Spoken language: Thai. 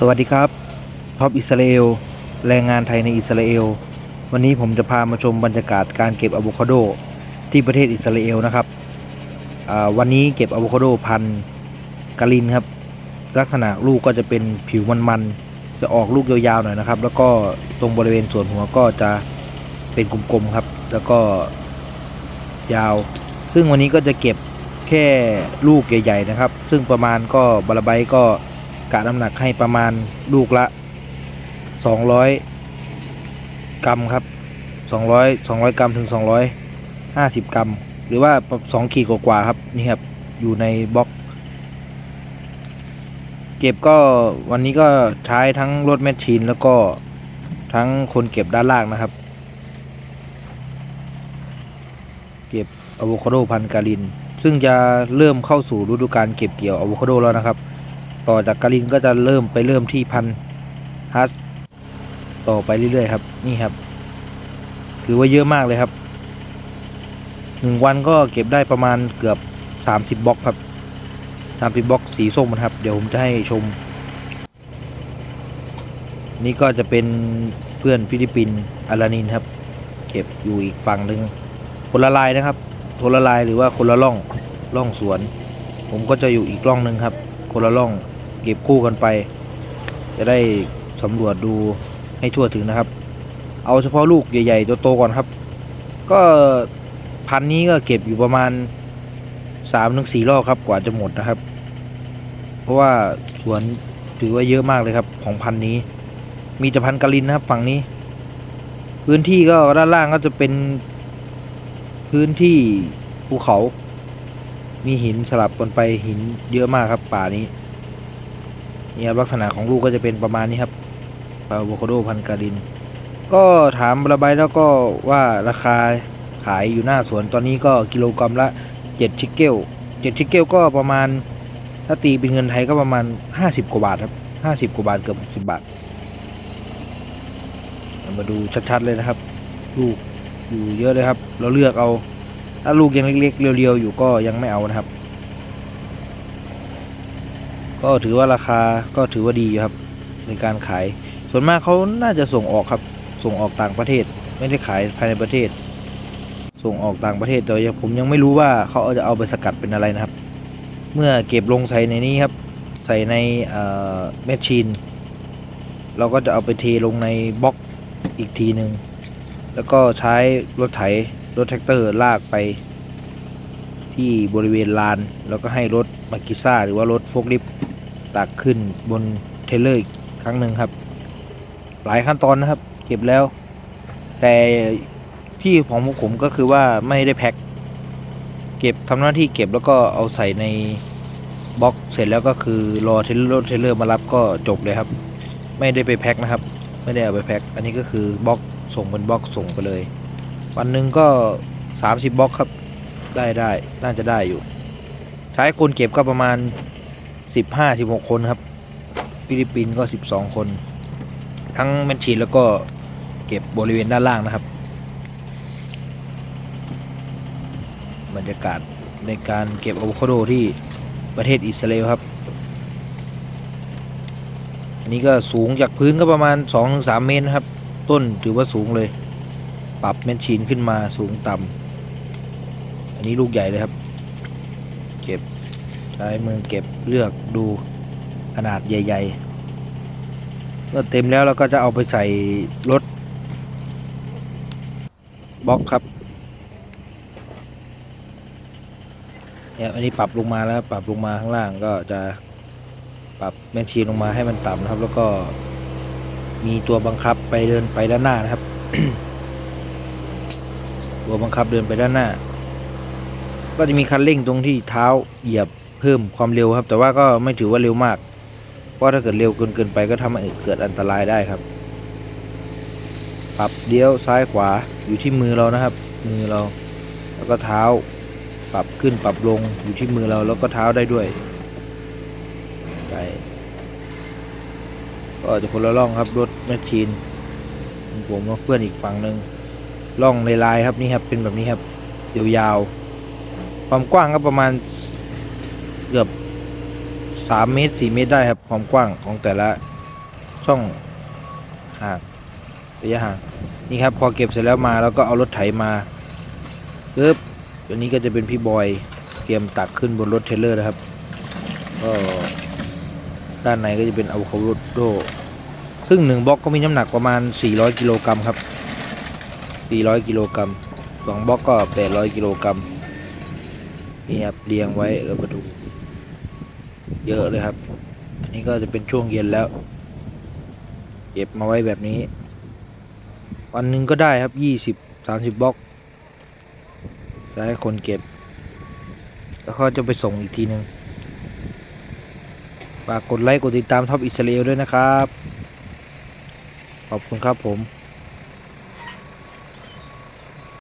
สวัสดีครับท็อปอิสราเอลแรงงานไทยในอิสราเอล วันนี้ผมจะพามาชมบรรยากาศการเก็บอะโวคาโดที่ประเทศอิสราเอลนะครับวันนี้เก็บอะโวคาโดพันกาลินครับ ลักษณะลูกก็จะเป็นผิวมันๆ จะออกลูกยาวๆหน่อยนะครับ แล้วก็ตรงบริเวณส่วนหัวก็จะเป็นกลมๆครับ แล้วก็ยาว ซึ่งวันนี้ก็จะเก็บแค่ลูกใหญ่ ๆ นะครับ ซึ่งประมาณก็บาราไบก็ กะน้ำหนักให้ประมาณลูกละ 200 กรัมครับ 200 200 กรัมถึง 250 กรัม หรือว่า 2 ขีดกว่าๆครับ นี่ครับ อยู่ในบล็อก เก็บก็วันนี้ก็ใช้ทั้งรถแมชชีนแล้วก็ทั้งคนเก็บด้านล่างนะครับ เก็บอะโวคาโดพันธุ์กาลิน ซึ่งจะเริ่มเข้าสู่ฤดูการเก็บเกี่ยวอะโวคาโดแล้วนะครับ ต่อจากกาลินก็จะเริ่มไปเริ่มที่พันฮัสต่อไปเรื่อยๆครับ นี่ครับ ถือว่าเยอะมากเลยครับหนึ่งวันก็เก็บได้ประมาณเกือบสามสิบบล็อกครับสามสิบบล็อกสีส้มนะครับ เดี๋ยวผมจะให้ชม นี่ก็จะเป็นเพื่อนฟิลิปปินส์อารานินครับ เก็บอยู่อีกฝั่งหนึ่งคนละลายนะครับคนละลายหรือว่าคนละล่องล่องสวน ผมก็จะอยู่อีกล่องหนึ่งครับ คนละล่อง เก็บคู่กันไป จะได้สำรวจดูให้ทั่วถึงนะครับ เอาเฉพาะลูกใหญ่ๆตัวโตก่อนครับ ก็พันนี้ก็เก็บอยู่ประมาณสามถึงสี่รอบครับกว่าจะหมดนะครับ เพราะว่าสวนถือว่าเยอะมากเลยครับ ของพันนี้ มีแต่พันกะลินนะครับ ฝั่งนี้ พื้นที่ก็ด้านล่างก็จะเป็นพื้นที่ภูเขา มีหินสลับกันไปหินเยอะมากครับป่านี้ เนี่ยลักษณะของลูกก็จะเป็นประมาณนี้ครับปลาโวคาโดพันการิน ก็ถามระบายแล้วก็ว่าราคาขายอยู่หน้าสวนตอนนี้ก็กิโลกรัมละเจ็ดชิกเกลเจ็ดชิกเกลก็ประมาณถ้าตีเป็นเงินไทยก็ประมาณห้าสิบกว่าบาทครับห้าสิบกว่าบาทเกือบสิบบาท มาดูชัดๆเลยนะครับ ลูกอยู่เยอะเลยครับ เราเลือกเอา ถ้าลูกยังเล็กๆ เรียวๆ อยู่ก็ยังไม่เอานะครับ ก็ถือว่าราคาก็ถือว่าดีอยู่ครับ ในการขาย ส่วนมากเขาน่าจะส่งออกครับ ส่งออกต่างประเทศ ไม่ได้ขายภายในประเทศ ส่งออกต่างประเทศแต่ผมยังไม่รู้ว่าเขาจะเอาไปสกัดเป็นอะไรนะครับ เมื่อเก็บลงใส่ในนี้ครับ ใส่ในแมชชีนเราก็จะเอาไปเทลงในบล็อกอีกทีหนึ่งแล้วก็ใช้รถไถรถแท็กเตอร์ลากไป ที่บริเวณลาน แล้วก็ให้รถมากิซ่าหรือว่ารถโฟกลิฟ ตักขึ้นบนเทเลอร์อีกครั้งหนึ่งครับ หลายขั้นตอนนะครับ เก็บแล้ว แต่ที่ของผมก็คือว่าไม่ได้แพ็คเก็บทำหน้าที่เก็บแล้วก็เอาใส่ในบล็อกเสร็จแล้วก็คือรอเทเลอร์เทเลอร์มารับก็จบเลยครับ ไม่ได้ไปแพ็คนะครับ ไม่ได้เอาไปแพ็คอันนี้ก็คือบล็อกส่งเป็นบล็อกส่งไปเลย วันหนึ่งก็ 30บล็อกครับ ได้ได้น่าจะได้อยู่ ใช้คนเก็บก็ประมาณ 15-16คนครับ ฟิลิปปินส์ก็12คน ทั้งแมชชีนแล้วก็เก็บบริเวณด้านล่างนะครับ บรรยากาศในการเก็บอะโวคาโดที่ประเทศอิสราเอลครับ อันนี้ก็สูงจากพื้นก็ประมาณ 2-3 เมตรครับ ต้นถือว่าสูงเลย ปรับแมชชีนขึ้นมาสูงต่ำอันนี้ลูกใหญ่เลยครับ ใช้มือเก็บเลือกดูขนาดใหญ่ๆเมื่อเต็มแล้วเราก็จะเอาไปใส่รถบล็อกครับเนี่ยอันนี้ปรับลงมาแล้วปรับลงมาข้างล่างก็จะปรับแมชชีนลงมาให้มันต่ำนะครับ แล้วก็มีตัวบังคับไปเดินไปด้านหน้านะครับ ตัวบังคับเดินไปด้านหน้า ก็จะมีคันเร่งตรงที่เท้าเหยียบ พิ่มความเร็วครับ แต่ว่าก็ไม่ถือว่าเร็วมาก เพราะถ้าเกิดเร็วเกินเกินไปก็ทำให้เกิดอันตรายได้ครับ ปรับเลี้ยวซ้ายขวาอยู่ที่มือเรานะครับ มือเรา แล้วก็เท้า ปรับขึ้นปรับลงอยู่ที่มือเราแล้วก็เท้าได้ด้วยใช่ก็จะคนละล่องครับรถแมชชีนผมกับเพื่อนอีกฝั่งหนึ่งล่องในลายครับนี่ครับเป็นแบบนี้ครับยาวๆความกว้างก็ประมาณ เกือบสามเมตรสี่เมตรได้ครับความกว้างของแต่ละช่องห่างระยะห่างนี่ครับพอเก็บเสร็จแล้วมาแล้วก็เอารถไถมาปึ๊บอันนี้ก็จะเป็นพี่บอยเตรียมตักขึ้นบนรถเทรลเลอร์นะครับก็ด้านในก็จะเป็นอะโวคาโดซึ่งหนึ่งบล็อกก็มีน้ำหนักประมาณ 400 กิโลกรัมครับ 400 กิโลกรัมสองบล็อกก็ 800 กิโลกรัมนี่ครับเรียงไว้แล้วมาดู เยอะเลยครับ อันนี้ก็จะเป็นช่วงเย็นแล้ว เก็บมาไว้แบบนี้ วันหนึ่งก็ได้ครับ20 30บล็อกจะให้คนเก็บ แล้วเขาจะไปส่งอีกทีหนึ่งฝากกดไลค์กดติดตามท็อปอิสราเอลด้วยนะครับ ขอบคุณครับผม